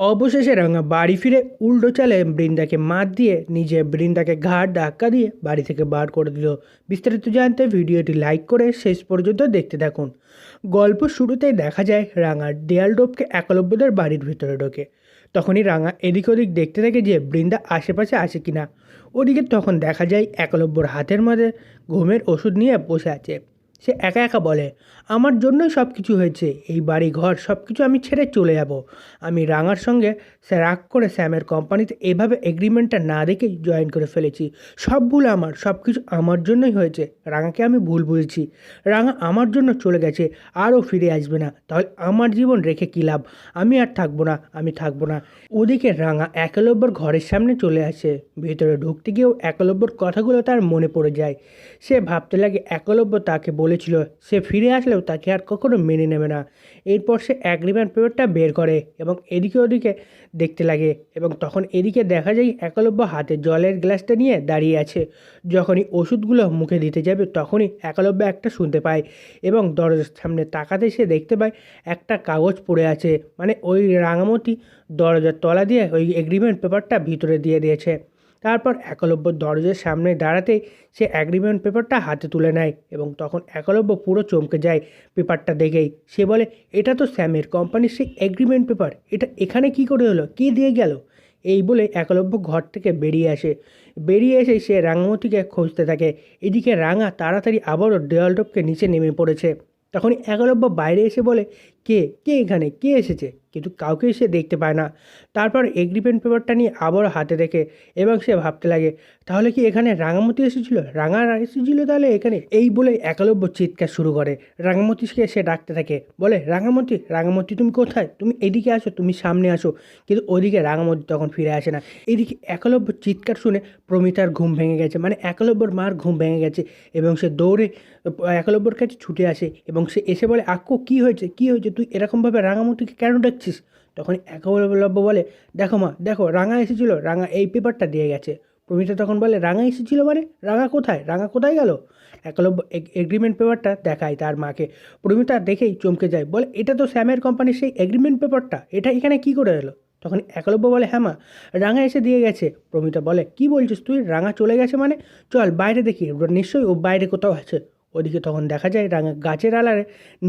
অবশেষে রাঙা বাড়ি ফিরে উল্টো চালে বৃন্দাকে মাত দিয়ে নিজে বৃন্দাকে ঘাট ধাক্কা দিয়ে বাড়ি থেকে বার করে দিল। বিস্তারিত জানতে ভিডিওটি লাইক করে শেষ পর্যন্ত দেখতে থাকুন। গল্প শুরুতেই দেখা যায় রাঙার দেয়াল ডোবকে একলব্যদের বাড়ির ভিতরে ঢোকে। তখনই রাঙা এদিক ওদিক দেখতে থাকে যে বৃন্দা আশেপাশে আসে কিনা। ওদিকে তখন দেখা যায় একলব্যর হাতের মধ্যে ঘুমের ওষুধ নিয়ে বসে আছে। সে একা একা বলে, আমার জন্যই সব কিছু হয়েছে, এই বাড়ি ঘর সব কিছু আমি ছেড়ে চলে যাব। আমি রাঙার সঙ্গে সে রাগ করে স্যামের কোম্পানিতে এভাবে এগ্রিমেন্টটা না দেখেই জয়েন করে ফেলেছি। সব ভুল আমার সব কিছু আমার জন্যই হয়েছে, রাঙাকে আমি ভুল বুঝেছি। রাঙা আমার জন্য চলে গেছে আরও ফিরে আসবে না, তাহলে আমার জীবন রেখে কী লাভ? আমি আর থাকব না, আমি থাকব না। ওদিকে রাঙা একলব্যর ঘরের সামনে চলে আসে, ভেতরে ঢুকতে গিয়েও একলব্যর কথাগুলো তার মনে পড়ে যায়। সে ভাবতে লাগে একলব্য তাকে বলেছিল, সে ফিরে আসলেও তাকে আর কখনো মেনে নেবে না। এরপর সে অ্যাগ্রিমেন্ট পেপারটা বের করে এবং এদিকে ওদিকে দেখতে লাগে এবং তখন এদিকে দেখা যায় একলব্য হাতে জলের গ্লাসটা নিয়ে দাঁড়িয়ে আছে। যখনই ওষুধগুলো মুখে দিতে যাবে তখনই একলব্য একটা শুনতে পায় এবং দরজার সামনে তাকাতে সে দেখতে পায় একটা কাগজ পড়ে আছে। মানে ওই রাঙামতি দরজার তলা দিয়ে ওই এগ্রিমেন্ট পেপারটা ভিতরে দিয়ে দিয়েছে। তারপর একলব্য দরজার সামনে দাঁড়াতেই সে অ্যাগ্রিমেন্ট পেপারটা হাতে তুলে নেয় এবং তখন একলব্য পুরো চমকে যায় পেপারটা দেখেই। সে বলে, এটা তো স্যামের কোম্পানির সেই এগ্রিমেন্ট পেপার এটা এখানে কি করে হলো? কে দিয়ে গেল? এই বলে একলব্য ঘর থেকে বেরিয়ে আসে। বেরিয়ে এসে সে রাঙামতিকে খুঁজতে থাকে। এদিকে রাঙা তাড়াতাড়ি আবারও দেওয়াল টপকে নিচে নেমে পড়েছে। তখনই একলব্য বাইরে এসে বলে কে কে এখানে, কে এসেছে? কিন্তু কাউকে সে দেখতে পায় না। তারপর এগ্রিমেন্ট পেপারটা নিয়ে আবারও হাতে দেখে এবং সে ভাবতে লাগে, তাহলে কি এখানে রাঙামতি এসেছিল? রাঙা এসেছিল তাহলে এখানে? এই বলে একলব্য চিৎকার শুরু করে। রাঙামতিকে সে ডাকতে থাকে, বলে, রাঙামতি রাঙামতি তুমি কোথায়? তুমি এদিকে আসো, তুমি সামনে আসো। কিন্তু ওদিকে রাঙামতি তখন ফিরে আসে না। এদিকে একলব্য চিৎকার শুনে প্রমিতার ঘুম ভেঙে গেছে মানে একলব্যর মার ঘুম ভেঙে গেছে এবং সে দৌড়ে, একলব্যর কাছে ছুটে আসে এবং সে এসে বলে আক্কু কী হয়েছে? কী হয়েছে? তুই এরকমভাবে রাঙামতিকে কেন ডাকছিস? তখন একলব্য বলে, দেখো মা, দেখো, রাঙা এসেছিল, রাঙা এই পেপারটা দিয়ে গেছে। প্রমিতা তখন বলে, রাঙা এসেছিল মানে? রাঙা কোথায়? রাঙা কোথায় গেল? একলব্য এগ্রিমেন্ট পেপারটা দেখায় তার মাকে। প্রমিতা দেখেই চমকে যায়, বলে, এটা তো স্যামের কোম্পানির সেই এগ্রিমেন্ট পেপারটা এটা এখানে কি করে এলো? তখন একলব্য বলে হ্যাঁ মা, রাঙা এসে দিয়ে গেছে। প্রমিতা বলে, কি বলছিস তুই? রাঙা চলে গেছে মানে? চল বাইরে দেখি। নিশ্চয়ই ও বাইরে কোথাও আছে। ওদিকে তখন দেখা যায় রাঙা গাছের আলারে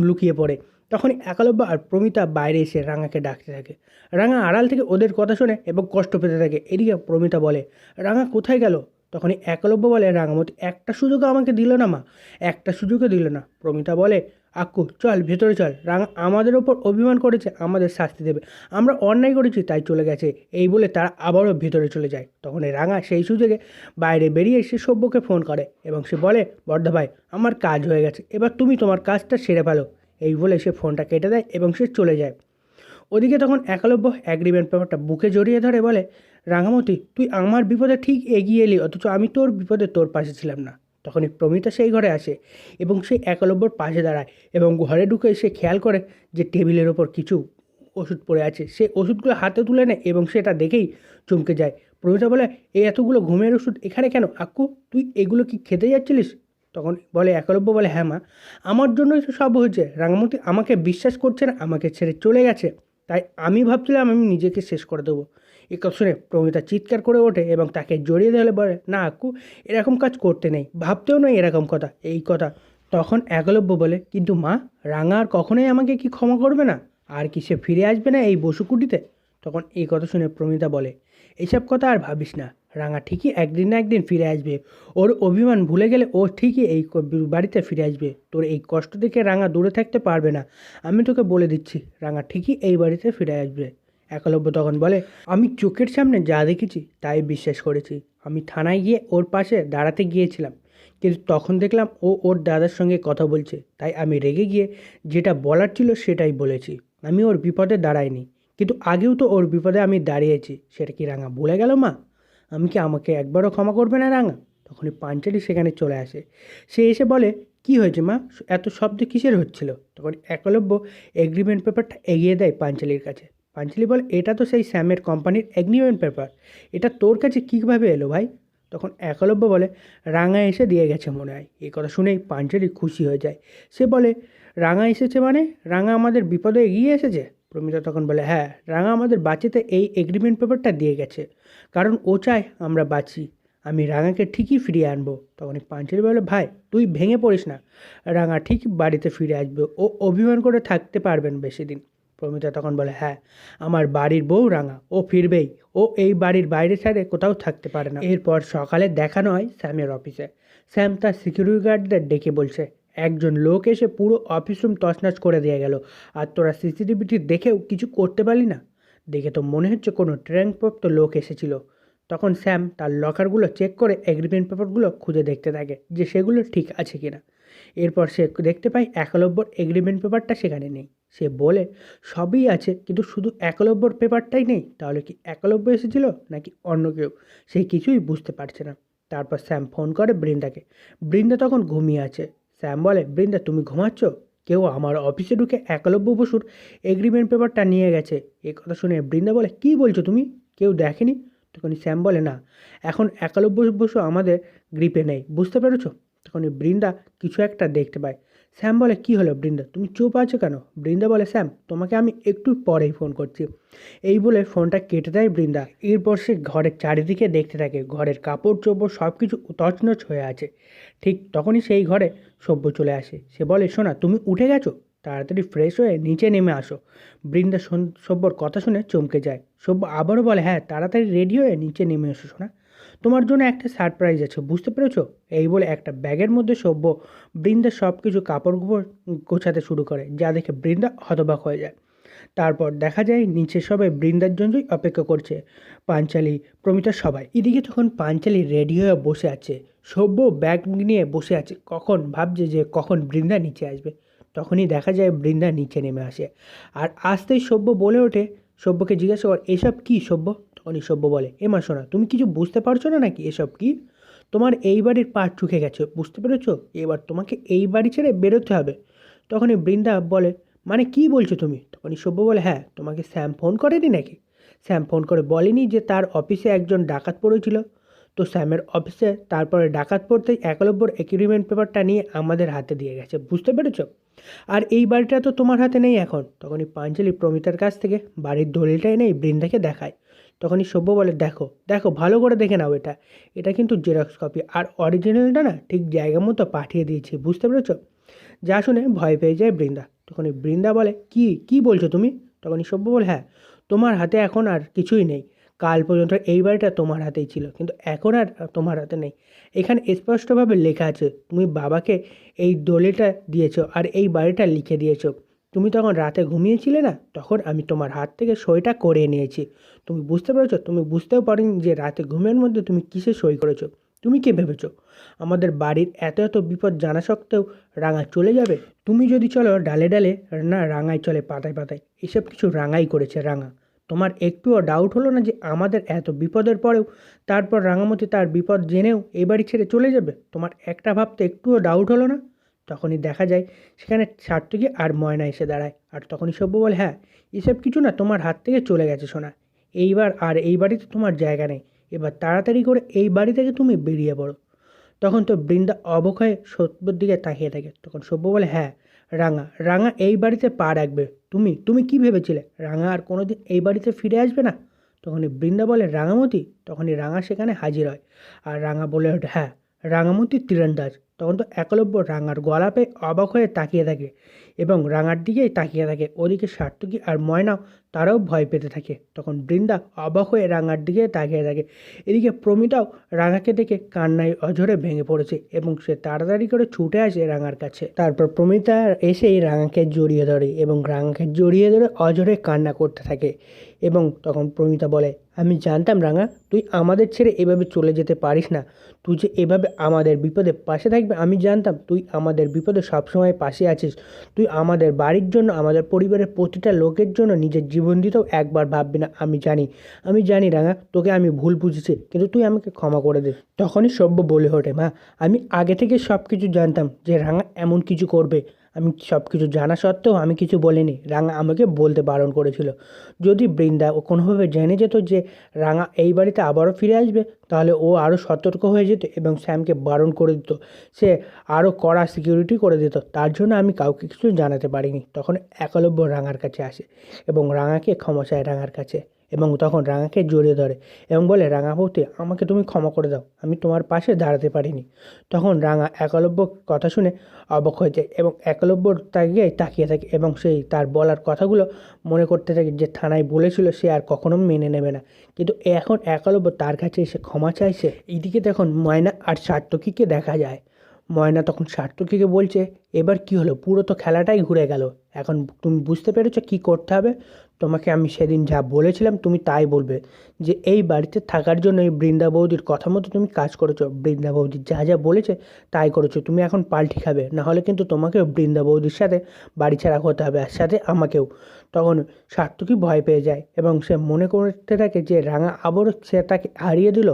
লুকিয়ে পড়ে। তখন একালব্য আর প্রমিতা বাইরে এসে রাঙাকে ডাকতে থাকে। রাঙা আড়াল থেকে ওদের কথা শুনে এবং কষ্ট পেতে থাকে। এদিকে প্রমিতা বলে, রাঙা কোথায় গেল? তখনই একলব্য বলে রাঙামতি একটা সুযোগও আমাকে দিল না মা, একটা সুযোগও দিল না। প্রমিতা বলে, আক্কু, চল, ভেতরে চল। রাঙা আমাদের ওপর অভিমান করেছে, আমাদের শাস্তি দেবে। আমরা অন্যায় করেছি, তাই চলে গেছে। এই বলে তারা আবারও ভেতরে চলে যায়। তখন এই রাঙা সেই সুযোগে বাইরে বেরিয়ে সে সভ্যকে ফোন করে এবং সে বলে বর্ধা ভাই, আমার কাজ হয়ে গেছে। এবার তুমি তোমার কাজটা সেরে ফেলো। এই বলে সে ফোনটা কেটে দেয় এবং সে চলে যায়। ওদিকে তখন একলব্য অ্যাগ্রিমেন্ট পেপারটা বুকে জড়িয়ে ধরে বলে, রাঙামতি, তুই আমার বিপদে ঠিক এগিয়ে এলি, অথচ আমি তোর বিপদে তোর পাশে ছিলাম না। তখনই প্রমিতা সেই ঘরে আসে এবং সে একলব্যর পাশে দাঁড়ায় এবং ঘরে ঢুকে সে খেয়াল করে যে টেবিলের ওপর কিছু ওষুধ পড়ে আছে। সে ওষুধগুলো হাতে তুলে নেয় এবং সেটা দেখেই চমকে যায়। প্রমিতা বলে, এই এতগুলো ঘুমের ওষুধ এখানে কেন? আক্কু, তুই এগুলো কি খেতে যাচ্ছিলিস? তখন বলে, একলব্য বলে হ্যাঁ মা, আমার জন্যই তো সব হয়েছে। রাঙামতি আমাকে বিশ্বাস করছে না, আমাকে ছেড়ে চলে গেছে। তাই আমি ভাবছিলাম আমি নিজেকে শেষ করে দেবো। এ কথা শুনে প্রমিতা চিৎকার করে ওঠে এবং তাকে জড়িয়ে দিলে বলে, না আক্কু, এরকম কাজ করতে নেই। ভাবতেও নয় এরকম কথা, এই কথা। তখন একলব্য বলে, কিন্তু মা, রাঙা আর কখনোই আমাকে কি ক্ষমা করবে না? আর কি সে ফিরে আসবে না এই বসুকুটিতে? তখন এই কথা শুনে প্রমিতা বলে এইসব কথা আর ভাবিস না। রাঙা ঠিকই একদিন না একদিন ফিরে আসবে। ওর অভিমান ভুলে গেলে ও ঠিকই এই বাড়িতে ফিরে আসবে। তোর এই কষ্ট থেকে রাঙা দূরে থাকতে পারবে না। আমি তোকে বলে দিচ্ছি, রাঙা ঠিকই এই বাড়িতে ফিরে আসবে। একলব্য তখন বলে, আমি চোখের সামনে যা দেখেছি তাই বিশ্বাস করেছি। আমি থানায় গিয়ে ওর পাশে দাঁড়াতে গিয়েছিলাম। কিন্তু তখন দেখলাম ও ওর দাদার সঙ্গে কথা বলছে। তাই আমি রেগে গিয়ে যেটা বলার ছিল সেটাই বলেছি। আমি ওর বিপদে দাঁড়াইনি। কিন্তু আগেও তো ওর বিপদে আমি দাঁড়িয়েছি। সেটা কি রাঙা ভুলে গেল মা? আমি কি আমাকে একবারও ক্ষমা করবে না রাঙা? তখনই পাঞ্চালি সেখানে চলে আসে। সে এসে বলে, কি হয়েছে মা? এত শব্দ কিসের হচ্ছিল? তখন একলব্য এগ্রিমেন্ট পেপারটা এগিয়ে দেয় পাঞ্চালির কাছে। পাঞ্চালি বলে, এটা তো সেই স্যামের কোম্পানির এগ্রিমেন্ট পেপার এটা তোর কাছে কীভাবে এলো ভাই? তখন একলব্য বলে, রাঙা এসে দিয়ে গেছে মনে হয়। এই কথা শুনেই পাঞ্চালি খুশি হয়ে যায়। সে বলে, রাঙা এসেছে মানে? রাঙা আমাদের বিপদে এগিয়ে এসেছে? প্রমিতা তখন বলে হ্যাঁ রাঙা আমাদের বাঁচিতে এই এগ্রিমেন্ট পেপারটা দিয়ে গেছে। কারণ ও চায় আমরা বাঁচি। আমি রাঙাকে ঠিকই ফিরিয়ে আনব। তখন পাঞ্চালি বলে, ভাই, তুই ভেঙে পড়িস না। রাঙা ঠিক বাড়িতে ফিরে আসবে। ও অভিমান করে থাকতে পারবেন বেশি দিন। প্রমিতা তখন বলে হ্যাঁ আমার বাড়ির বউ রাঙা। ও ফিরবেই। ও এই বাড়ির বাইরে ছাড়ে কোথাও থাকতে পারে না। এরপর সকালে দেখানো হয় স্যামের অফিসে। স্যাম তার সিকিউরিটি গার্ডদের ডেকে বলছে একজন লোক এসে পুরো অফিস রুম তছনছ করে দিয়ে গেল। আর তোরা সিসিটিভিটি দেখেও কিছু করতে পারলি না? দেখে তো মনে হচ্ছে কোনো ট্র্যাঙ্কপ্রাপ্ত লোক এসেছিল। তখন স্যাম তার লকারগুলো চেক করে এগ্রিমেন্ট পেপারগুলো খুঁজে দেখতে থাকে যে সেগুলো ঠিক আছে কিনা। এরপর সে দেখতে পায় একলব্যর এগ্রিমেন্ট পেপারটা সেখানে নেই। সে বলে, সবই আছে, কিন্তু শুধু একলব্যর পেপারটাই নেই। তাহলে কি একলব্য এসেছিল নাকি অন্য কেউ? সে কিছুই বুঝতে পারছে না। তারপর স্যাম ফোন করে বৃন্দাকে। বৃন্দা তখন ঘুমিয়ে আছে। স্যাম বলে, বৃন্দা, তুমি ঘুমাচ্ছ? কেউ আমার অফিসে ঢুকে একলব্য বসুর এগ্রিমেন্ট পেপারটা নিয়ে গেছে। এ কথা শুনে বৃন্দা বলে, কি বলছো তুমি? কেউ দেখেনি? তখনই স্যাম বলে, না, এখন একলব্য বসু আমাদের গ্রিপে নেই, বুঝতে পেরেছ? তখনই বৃন্দা কিছু একটা দেখতে পায়। স্যাম বলে, কি হলো বৃন্দা? তুমি চুপ আছো কেন? বৃন্দা বলে, স্যাম, তোমাকে আমি একটু পরেই ফোন করছি। এই বলে ফোনটা কেটে দেয় বৃন্দা। এরপর সে ঘরের চারিদিকে দেখতে থাকে। ঘরের কাপড় চোপড় সব কিছু তছনছ হয়ে আছে। ঠিক তখনই সেই ঘরে সভ্য চলে আসে। সে বলে, শোনা, তুমি উঠে গেছো? তাড়াতাড়ি ফ্রেশ হয়ে নিচে নেমে আসো। বৃন্দা সভ্যর কথা শুনে চমকে যায়। সভ্য আবারও বলে হ্যাঁ তাড়াতাড়ি রেডি হয়ে নিচে নেমে এসো, শোনা। তোমার জন্য একটা সারপ্রাইজ আছে, বুঝতে পেরেছ? এই বলে একটা ব্যাগের মধ্যে সভ্য বৃন্দা সব কিছু কাপড় গোছাতে শুরু করে, যা দেখে বৃন্দা হতবাক হয়ে যায়। তারপর দেখা যায় নিচে সবাই বৃন্দার জন্যই অপেক্ষা করছে, পাঞ্চালি, প্রমিতা সবাই। এদিকে তখন পাঞ্চালি রেডি হয়ে বসে আছে, সভ্য ব্যাগ নিয়ে বসে আছে, কখন ভাবছে যে কখন বৃন্দা নিচে আসবে? তখনই দেখা যায় বৃন্দা নিচে নেমে আসে। আর আসতেই সভ্য বলে ওঠে, সভ্যকে জিজ্ঞাসা কর, এসব কী সভ্য? তখনই সভ্য বলে। এ মা শোনা তুমি কিছু বুঝতে পারছ না নাকি এসব কি? তোমার এই বাড়ির পা চুকে গেছে, বুঝতে পেরেছ? এবার তোমাকে এই বাড়ি ছেড়ে বেরোতে হবে। তখনই বৃন্দা বলে মানে কি বলছো তুমি? তখনই সভ্য বলে হ্যাঁ তোমাকে স্যাম ফোন করেনি নাকি? স্যাম ফোন করে বলেনি যে তার অফিসে একজন ডাকাত পড়েছিল। তো স্যামের অফিসে তারপরে ডাকাত পড়তেই একলব্যর এগ্রিমেন্ট পেপারটা নিয়ে আমাদের হাতে দিয়ে গেছে, বুঝতে পেরেছ? আর এই বাড়িটা তো তোমার হাতে নেই এখন। তখনই পাঞ্চালি প্রমিতার কাছ থেকে বাড়ির দলিলটা এনেই বৃন্দাকে দেখায়। তখনই সভ্য বলে, দেখো দেখো, ভালো করে দেখে নাও এটা। এটা কিন্তু জেরক্স কপি আর অরিজিনালটা না ঠিক জায়গা মতো পাঠিয়ে দিয়েছি, বুঝতে পেরেছ? যা শুনে ভয় পেয়ে যায় বৃন্দা। তখনই বৃন্দা বলে, কি কি বলছো তুমি? তখনই সভ্য বলে হ্যাঁ তোমার হাতে এখন আর কিছুই নেই। কাল পর্যন্ত এই বাড়িটা তোমার হাতেই ছিল, কিন্তু এখন আর তোমার হাতে নেই। এখানে স্পষ্টভাবে লেখা আছে, তুমি বাবাকে এই দলিলটা দিয়েছ আর এই বাড়িটা লিখে দিয়েছ। তুমি তখন রাতে ঘুমিয়েছিলে না? তখন আমি তোমার হাত থেকে সইটা করে নিয়েছি। তুমি বুঝতে পেরেছ? তুমি বুঝতেও পারিনি যে রাতে ঘুমের মধ্যে তুমি কিসে সই করেছ? তুমি কে ভেবেছো? আমাদের বাড়ির এত এত বিপদ জানা সত্ত্বেও রাঙা চলে যাবে? তুমি যদি চলো ডালে ডালে, না রাঙায় চলে পাতায় পাতায়। এসব কিছু রাঙাই করেছে রাঙা। তোমার একটুও ডাউট হলো না যে আমাদের এত বিপদের পরেও তারপর রাঙামতি তার বিপদ জেনেও এই বাড়ি ছেড়ে চলে যাবে? তোমার একটা ভাবতে একটুও ডাউট হলো না? তখনই দেখা যায় সেখানে সার্থকী আর ময়না এসে দাঁড়ায়। আর তখনই সভ্য বলে হ্যাঁ এসব কিছু না তোমার হাত থেকে চলে গেছে শোনা এইবার আর এই বাড়িতে তোমার জায়গা নেই। এবার তাড়াতাড়ি করে এই বাড়ি থেকে তুমি বেরিয়ে পড়ো। তখন তো বৃন্দা অবক হয়ে সভ্যর দিকে তাকিয়ে থাকে। তখন সভ্য বলে হ্যাঁ রাঙা রাঙা এই বাড়িতে পা রাখবে। তুমি তুমি কি ভেবেছিলে? রাঙা আর কোনোদিন এই বাড়িতে ফিরে আসবে না? তখনই বৃন্দা বলে, রাঙামতি? তখনই রাঙা সেখানে হাজির হয়। আর রাঙা বলে ওঠে হ্যাঁ রাঙামতি তীরন্দাজ। তখন তো একলব্য রাঙার গলা পেয়ে অবাক হয়ে তাকিয়ে থাকে এবং রাঙার দিকেই তাকিয়ে থাকে। ওদিকে সার্থকী আর ময়নাও তারাও ভয় পেতে থাকে। তখন বৃন্দা অবাক হয়ে রাঙার দিকে তাকিয়ে থাকে। এদিকে প্রমিতাও রাঙাকে দেখে কান্নায় অঝরে ভেঙে পড়েছে এবং সে তাড়াতাড়ি করে ছুটে আসে রাঙার কাছে। তারপর প্রমিতা এসেই রাঙাকে জড়িয়ে ধরে এবং রাঙাকে জড়িয়ে ধরে অঝরে কান্না করতে থাকে। এবং তখন প্রমিতা বলে, আমি জানতাম রাঙা, তুই আমাদের ছেড়ে এভাবে চলে যেতে পারিস না। তুই যে এভাবে আমাদের বিপদে পাশে থাকবে, আমি জানতাম তুই আমাদের বিপদে সবসময় পাশে আছিস। তুই আমাদের বাড়ির জন্য, আমাদের পরিবারের প্রতিটা লোকের জন্য নিজের জীবন দিতেও একবার ভাববি না, আমি জানি। আমি জানি রাঙা, তোকে আমি ভুল বুঝেছি, কিন্তু তুই আমাকে ক্ষমা করে দে। তখনই সভ্য বলে ওঠে, মা, আমি আগে থেকে সব কিছু জানতাম যে রাঙা এমন কিছু করবে। সব কিছু জানা সত্ত্বেও আমি কিছু বলিনি। রাঙা আমাকে বলতে বারণ করেছিল। যদি বৃন্দা ও কোনোভাবে জেনে যেত যে রাঙা এই বাড়িতে আবারও ফিরে আসবে, তাহলে ও আরও সতর্ক হয়ে যেত এবং স্যামকে বারণ করে দিত। সে আরও কড়া সিকিউরিটি করে দিত। তার জন্য আমি কাউকে কিছু জানাতে পারিনি। তখন একলব্য রাঙার কাছে আসে এবং রাঙাকে ক্ষমা চায় রাঙার কাছে। এবং তখন রাঙাকে জড়িয়ে ধরে এবং বলে, রাঙা বৌদি, আমাকে তুমি ক্ষমা করে দাও, আমি তোমার পাশে দাঁড়াতে পারিনি। তখন রাঙা একলব্য কথা শুনে অবাক হয়ে যায় এবং একলব্য তাকে তাকিয়ে থাকে এবং সেই তার বলার কথাগুলো মনে করতে থাকে যে থানায় বলেছিল সে আর কখনো মেনে নেবে না। কিন্তু এখন একলব্য তার কাছে এসে ক্ষমা চাইছে। এইদিকে তখন ময়না আর সার্থকীকে দেখা যায়। ময়না তখন সার্থকীকে বলছে, এবার কি হলো? পুরো তো খেলাটাই ঘুরে গেল। এখন তুমি বুঝতে পেরেছ কি করতে হবে? তোমাকে আমি সেদিন যা বলেছিলাম তুমি তাই বলবে, যে এই বাড়িতে থাকার জন্য এই বৃন্দা বৌদির কথা মতো তুমি কাজ করেছ, বৃন্দা বৌদি যা যা বলেছে তাই করেছ, তুমি এখন পাল্টি খাবে না হলে কিন্তু তোমাকে বৃন্দা বৌদির সাথে বাড়ি ছাড়া হতে হবে আর সাথে আমাকেও। তখন সার্থকী ভয় পেয়ে যায় এবং সে মনে করতে থাকে যে রাঙা আবারও সে তাকে হারিয়ে দিল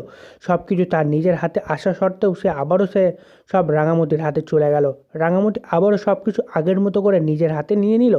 সব কিছু তার নিজের হাতে আসা সত্ত্বেও সে আবারও সে সব রাঙামতির হাতে চলে গেল, রাঙামতি আবারও সব কিছু আগের মতো করে নিজের হাতে নিয়ে নিল।